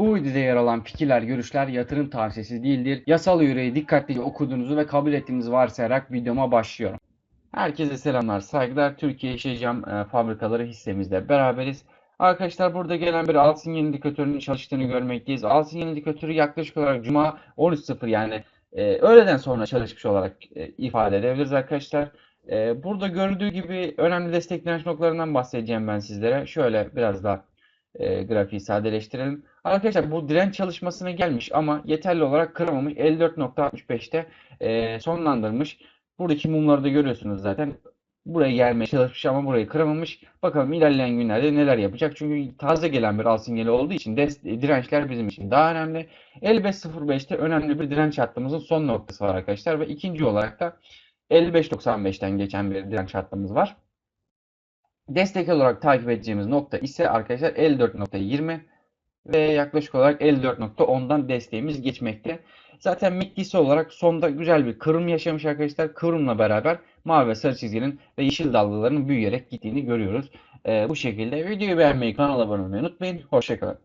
Bu videoda yer alan fikirler, görüşler yatırım tavsiyesi değildir. Yasal yüreği dikkatlice okuduğunuzu ve kabul ettiğinizi varsayarak videoma başlıyorum. Herkese selamlar, saygılar. Türkiye Cam e, Fabrikaları hissemizde beraberiz. Arkadaşlar burada gelen bir al sinyal indikatörünün çalıştığını görmekteyiz. Al sinyal indikatörü yaklaşık olarak Cuma 13.0 yani e, öğleden sonra çalışmış olarak e, ifade edebiliriz arkadaşlar. E, burada görüldüğü gibi önemli destek direnç noktalarından bahsedeceğim ben sizlere. Şöyle biraz daha e, grafiği sadeleştirelim. Arkadaşlar bu direnç çalışmasına gelmiş ama yeterli olarak kıramamış. 54.65'te e, sonlandırmış. Buradaki mumları da görüyorsunuz zaten. Buraya gelmeye çalışmış ama burayı kıramamış. Bakalım ilerleyen günlerde neler yapacak. Çünkü taze gelen bir al sinyali olduğu için des- dirençler bizim için daha önemli. 55.05'te önemli bir direnç hattımızın son noktası var arkadaşlar. Ve ikinci olarak da 55.95'ten geçen bir direnç hattımız var. Destek olarak takip edeceğimiz nokta ise arkadaşlar 54.20 ve yaklaşık olarak 54.10'dan desteğimiz geçmekte. Zaten MACD olarak sonda güzel bir kırım yaşamış arkadaşlar. Kırımla beraber mavi ve sarı çizginin ve yeşil dalgaların büyüyerek gittiğini görüyoruz. Ee, bu şekilde videoyu beğenmeyi, kanala abone olmayı unutmayın. Hoşçakalın.